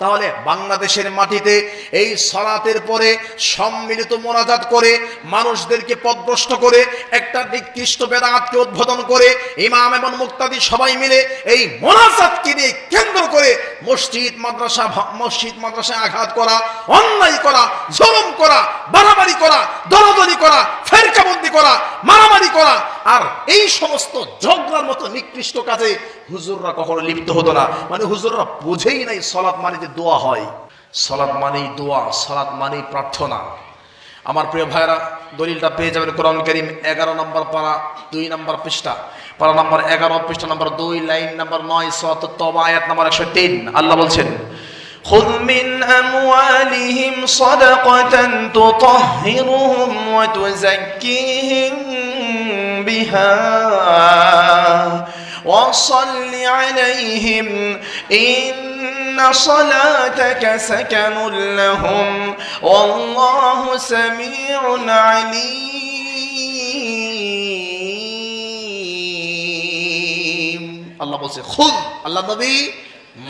তাহলে বাংলাদেশের মাটিতে এই সলাতের পরে সম্মিলিত মোনাজাত করে মানুষদেরকে পদভ্রষ্ট করে একটা নিকৃষ্ট বেদাতকে উদ্বোধন করে ইমাম এবং মুক্তাদি সবাই মিলে এই মোনাজাতকে নিয়ে কেন্দ্র করে মসজিদ, মাদ্রাসা, মসজিদ মাদ্রাসায় আঘাত করা, অন্যায় করা, জলম করা, বাড়াবাড়ি করা, দলাদলি করা, ফেরকাবন্দি করা, মারামারি করা আর এই সমস্ত ঝগড়ার মতো নিকৃষ্ট কাজে হুজুররা কখনো লিপ্ত হতো না মানে হুজুররা বুঝেই নাই সলাৎ মানে যে দোয়া হয় সলাৎ মানেই দোয়া সলাৎ মানেই প্রার্থনা আমার প্রিয় ভাইরা দলিলটা পেয়ে যাবেন কোরআন করিম এগারো নম্বর পারা দুই নম্বর পৃষ্ঠা পারা নম্বর এগারো পৃষ্ঠা নম্বর দুই লাইন নম্বর নয় সত তবা আয়াত নম্বর একশো তিন আল্লাহ বলছেন خذ من أموالهم صدقة تطهرهم وتزكيهم بها وصل عليهم إن صلاتك سكن لهم والله سميع عليم আল্লাহ বলছে খুব আল্লাহ নবী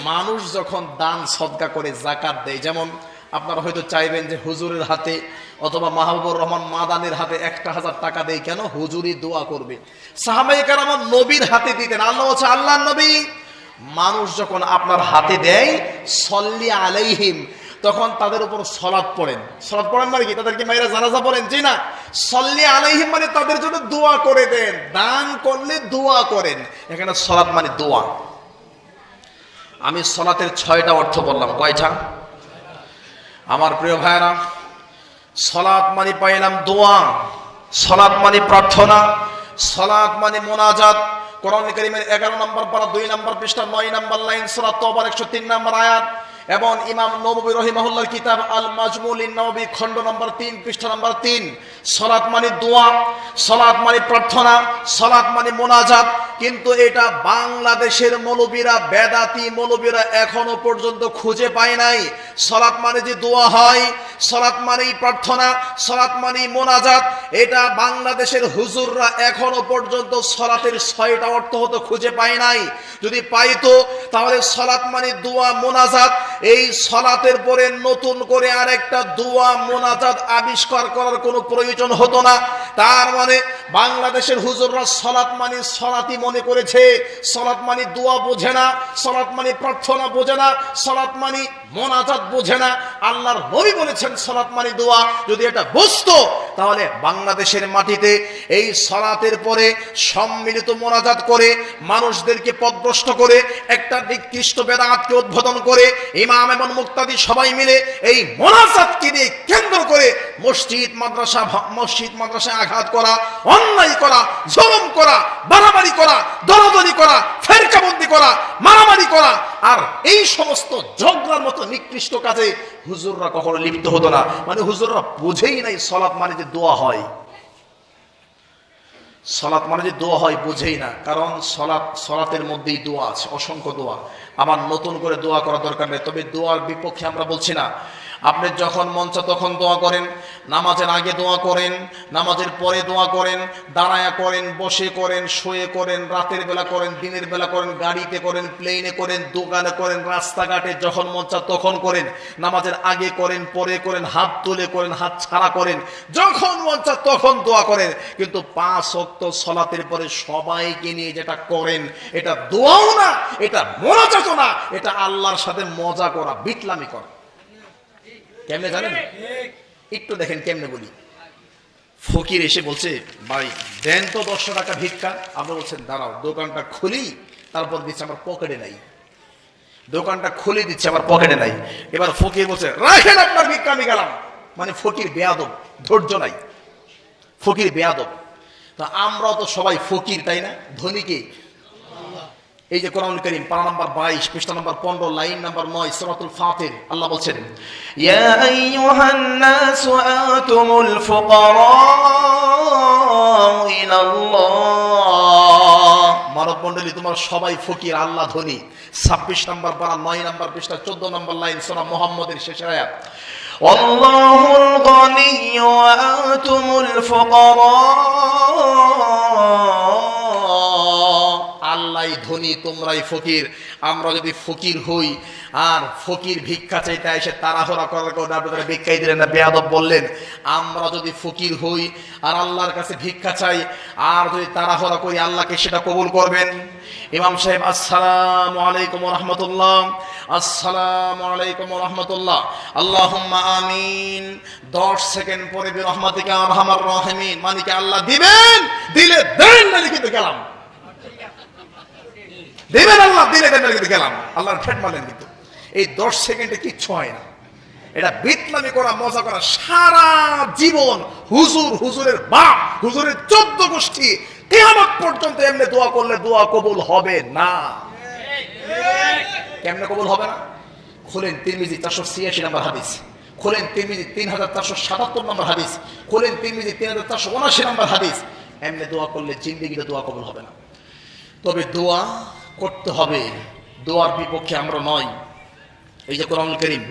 মানুষ যখন দান সদকা করে জাকাত দেয় যেমন আপনারা হয়তো চাইবেন যে হুজুরের হাতে অথবা মাহবুবুর রহমান মাদানের হাতে একটা হাজার টাকা দেয়, কেন? হুজুরি দোয়া করবে। সাহাবাই কারাম নবীর হাতে দিতেন। আল্লাহ বলছে আল্লাহ নবী। মানুষ যখন আপনার হাতে দেয়, সল্লি আলাইহিম, তখন তাদের উপর সলাদ পড়েন। সলাদ পড়েন মানে কি? তাদেরকে মাইরা জানাজা পড়েন? জি না। সল্লি আলাইহিম মানে তাদের জন্য দোয়া করে দেন। দান করলে দোয়া করেন। এখানে সলাদ মানে দোয়া। আমি সলাতের ছয়টা অর্থ বললাম। কয়টা? আমার প্রিয় ভাইরা সলাৎ মানে পাইলাম দোয়া, সলাৎ মানে প্রার্থনা, সলাৎ মানে মোনাজাত। কোরআন করিমের এগারো নম্বর পারা, দুই নম্বর পৃষ্ঠা, নয় নম্বর লাইন সলাৎ তোবার একশো তিন নম্বর আয়াত। এবং ইমাম নবী রহিমহল্লার কিতাব আল মাজমুল নবী খণ্ড নম্বর তিন, পৃষ্ঠা নম্বর তিন। সলাৎ মানে দোয়া, সলাৎ মানে প্রার্থনা, সলাৎ মানে মোনাজাত। কিন্তু এটা বাংলাদেশের মৌলবীরা, বেদাতি মৌলবীরা এখনও পর্যন্ত খুঁজে পায় নাই। সলাৎ মানে যে দোয়া হয় সলাৎ মানেই প্রার্থনা, সলাৎ মানেই মোনাজাত। এটা বাংলাদেশের হুজুররা এখনও পর্যন্ত সলাতের ছয়টা অর্থ হতো খুঁজে পায় নাই। যদি পাইতো, তাহলে সলাৎ মানে দোয়া, মোনাজাত। এই সলাতের পরে নতুন করে আরেকটা দোয়া, মোনাজাত আবিষ্কার করার কোনো প্রয়োজন হতো না। তার মানে বাংলাদেশের হুজুররা সলাৎ মানে সলাতি মনে করেছে। সলাৎ মানে দোয়া বোঝে না, সলাৎ মানে প্রার্থনা বোঝে না, সলাৎ মানে মোনাজাত বোঝে না। আল্লাহর নবী বলেছেন সলাৎ মানে দোয়া। যদি এটা বুঝতো, তাহলে বাংলাদেশের মাটিতে এই সলাতের পরে সম্মিলিত মোনাজাত করে, মানুষদেরকে পদভ্রষ্ট করে, একটা নিকৃষ্ট বেদাতকে উদ্বোধন করে, ইমাম এবং মুক্তাদি সবাই মিলে এই মোনাজাতকে নিয়ে কেন্দ্র করে মসজিদ, মাদ্রাসা মসজিদ, মাদ্রাসায় আঘাত করা, অন্যায় করা, জলম করা, বাড়াবাড়ি করা, দলাদলি করা ফেরকাবন্দি করা মারামারি করা আর এই সমস্ত ঝগড়ার মতো নিকৃষ্ট কাজে হুজুররা কখনো লিপ্ত হতো না মানে হুজুররা বুঝেই নাই সলাৎ মানে যে দোয়া হয় সলাৎ মানে যে দোয়া হয় বুঝেই না কারণ সলাৎ সলাতের মধ্যেই দোয়া আছে অসংখ্য দোয়া আমার নতুন করে দোয়া করা দরকার নেই তবে দোয়ার বিপক্ষে আমরা বলছি না আপনি যখন মন তখন দোয়া করেন নামাজের আগে দোয়া করেন, নামাজের পরে দোয়া করেন, দাঁড়ায়া করেন, বসে করেন, শুয়ে করেন, রাতের বেলা করেন, দিনের বেলা করেন, গাড়িতে করেন প্লেনে করেন, দোকানে করেন, রাস্তাঘাটে যখন মন চায় তখন করেন। নামাজের আগে করেন, পরে করেন, হাত তুলে করেন, হাত ছাড়া করেন। যখন মন চায় তখন দোয়া করেন। কিন্তু পাঁচ অক্ত সলাতের পরে সবাইকে নিয়ে যেটা করেন, এটা দোয়াও না, এটা মোনাজাতও না, এটা আল্লাহর সাথে মজা করা, বিটলামি করা। কেমনে জানেন? একটু দেখেন কেমনে বলি। ফকির এসে বলছে, ভাই, দেন তো দশশো টাকা ভিক্ষা। আপনি বলছেন, দাঁড়াও, দোকানটা খুলি, তারপর দিচ্ছে, আমার পকেটে নাই। দোকানটা খুলে দিচ্ছে, আমার পকেটে নাই। এবার ফকির বলছে, রাখেন আপনার ভিক্ষা, আমি গেলাম। মানে ফকির বেয়াদব, ধৈর্য নাই। ফকির বেয়াদব। তা আমরাও তো সবাই ফকির, তাই না? ধনীকে এই যে কোরআন করিম পারা নাম্বার বাইশ পৃষ্ঠা নাম্বার পনেরো লাইন নাম্বার নয় সরাতুল ফাতের আল্লাহ বলছেন يا أيها الناس أنتم الفقراء إلى الله মানব মন্ডলী তোমার সবাই ফকির আল্লাহ ধনী ছাব্বিশ নাম্বার পারা নয় নাম্বার পৃষ্ঠা চোদ্দ নম্বর লাইন সোনা মোহাম্মদের শেষের আয়াত والله الغني وأنتم الفقراء আল্লাহ ধনী, তোমরাই ফকির। আমরা যদি ফকির হই, আর ফকির ভিক্ষা চাইতে এসে তাড়াহুড়া করার কারণে আপনি তারা ভিক্ষাই দিলেন না, বেয়াদব বললেন, আমরা যদি ফকির হই, আর আল্লাহর কাছে ভিক্ষা চাই, আর যদি তাড়াহুড়া করি, আল্লাহকে সেটা কবুল করবেন। ইমাম সাহেব, আসসালামু আলাইকুম রহমতুল্লাহ, আসসালামু আলাইকুম রহমতুল্লাহ। আল্লাহুম্মা আমিন। দশ সেকেন্ড পরে রহমাতিকা আরহামার রহিমিন মানে কি আল্লাহ দিবেন, দিলে দেন মানে কিন্তু গেলাম। দেবেন আল্লাহ, দিলে কিন্তু গেলাম। আল্লাহর ঠেট মারলেন কিন্তু। এই দশ সেকেন্ডে কিচ্ছু হয় না। এটা বিতলামি করা, মজা করা সারা জীবন হুজুর, হুজুরের বাপ, হুজুরের চোদ্দ গোষ্ঠী, কেয়ামত পর্যন্ত এমনি দোয়া করলে দোয়া কবুল হবে না। কেমনে কবুল হবে না? খোলেন তিরমিজি চারশো ছিয়াশি নম্বর হাদিস। খোলেন তিরমিজি তিন হাজার চারশো সাতাত্তর নম্বর হাদিস। খোলেন তিরমিজি তিন হাজার চারশো উনাশি নম্বর হাদিস। এমনি দোয়া করলে জিন্দিগিতে দোয়া কবুল হবে না। তবে দোয়া করতে হবে। দোয়ার বিপক্ষে আমরা নয়। এই যে কোরআন করিম,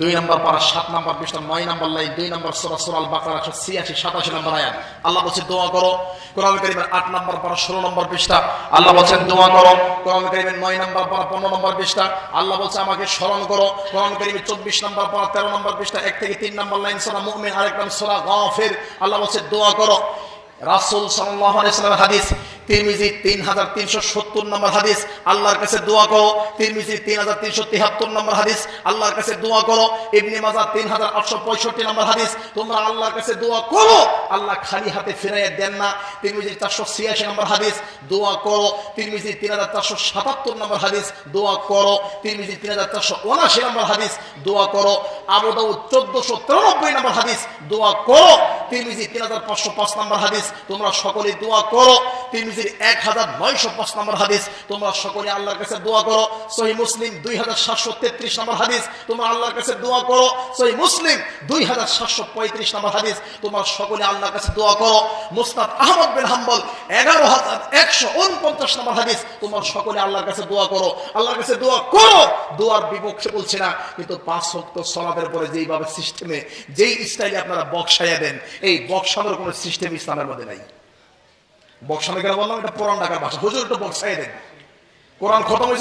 দুই নম্বর পারা সাত নম্বর পৃষ্ঠা নয় নম্বর লাইন, দুই নম্বর সোরা সোরাল বাকার একশো ছিয়াশি, সাতাশি নম্বর আয়াত। আল্লাহ বলছে, দোয়া করো। কোরআন করিমের আট নম্বর পারা ষোলো নম্বর পৃষ্ঠা। আল্লাহ বলছেন, দোয়া করো। কোরআন করিমের নয় নম্বর পারা পনেরো নম্বর পৃষ্ঠা। আল্লাহ বলছে, আমাকে স্মরণ করো। কোরআন করিমের চব্বিশ নম্বর পারা তেরো নম্বর পৃষ্ঠা। এক থেকে তিন নম্বর লাইন, সোরা মুমিন, আরেক নাম সোরা গাফের। আল্লাহ বলছে, দোয়া করো। রাসূল সাল্লাল্লাহু আলাইহি সাল্লামের হাদিস তিরমিজি 3370 নম্বর হাদিস, আল্লাহর কাছে দোয়া করো। তিরমিজি 3373 নম্বর হাদিস, আল্লাহর কাছে দোয়া করো। ইবনে মাজাহ 3865 নম্বর হাদিস, তোমরা আল্লাহর কাছে দোয়া করো। আল্লাহ খালি হাতে ফিরাইয়া দেন না। তিরমিজি 486 নম্বর হাদিস, দোয়া করো। তিরমিজি 3477 নম্বর হাদিস, দোয়া করো। তিরমিজি 3479 নম্বর হাদিস, দোয়া করো। আবু দাউদ 1493 নম্বর হাদিস, দোয়া করো। তিরমিজি 3505 নম্বর হাদিস, তোমরা সকলে দোয়া করো। তিরমিজির 1905 নম্বর হাদিস, তোমরা সকলে আল্লাহর কাছে দোয়া করো। সহি মুসলিম 2733 নম্বর হাদিস, তোমরা আল্লাহর কাছে দোয়া করো। সহি মুসলিম 2735 নম্বর হাদিস, তোমরা সকলে আল্লাহর কাছে দোয়া করো। মুস্তাদ আহমদ বিন হাম্বল 11149 নম্বর হাদিস, তোমরা সকলে আল্লাহর কাছে দোয়া করো। আল্লাহর কাছে দোয়া করো, দোয়ার বিপক্ষে বলছি না, কিন্তু পাঁচ সালাতের পরে যেইভাবে সিস্টেমে যেই স্টাইলে আপনারা বক্সাইয়া দেন, এই বক্সানোর কোনো সিস্টেম ইসলামের মধ্যে নাই। গেলে বললাম একটু দেন। খতম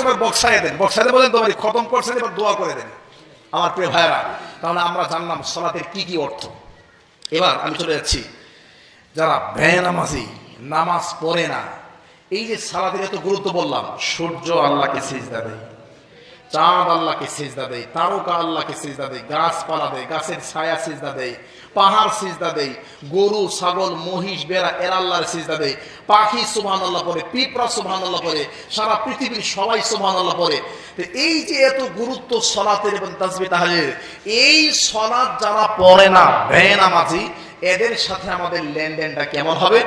দেন। খতম করছেন, এবার দোয়া করে দেন। আমার প্রিয় তাহলে আমরা জানলাম সলাতের কি কি অর্থ। এবার আমি চলে যাচ্ছি। যারা বেনামাজি নামাজ পড়ে না, এই যে সালাতের এত গুরুত্ব বললাম, সূর্য আল্লাহকে সিজদা দেয়। চাঁদ আল্লাহকে সিজদা দেয়, তারকা আল্লাহকে সিজদা দেয়, গাছপালা দেয়, গাছের ছায়া সিজদা দেয়, পাহাড় সিজদা দেয়, গরু, ছাগল, মহিষ বেড়া এর আল্লাহর সিজদা দেয়। পাখি সুবহান আল্লাহ পরে পিঁপড়া সুবহান আল্লাহ পরে সারা পৃথিবীর সবাই সুবহান আল্লাহ পরে তো এই যে এত গুরুত্ব সলাতের এবং তাজবি তাহাজের, এই সলাৎ যারা পড়ে না বেনামাজি এদের সাথে আমাদের লেনদেনটা কেমন হবে?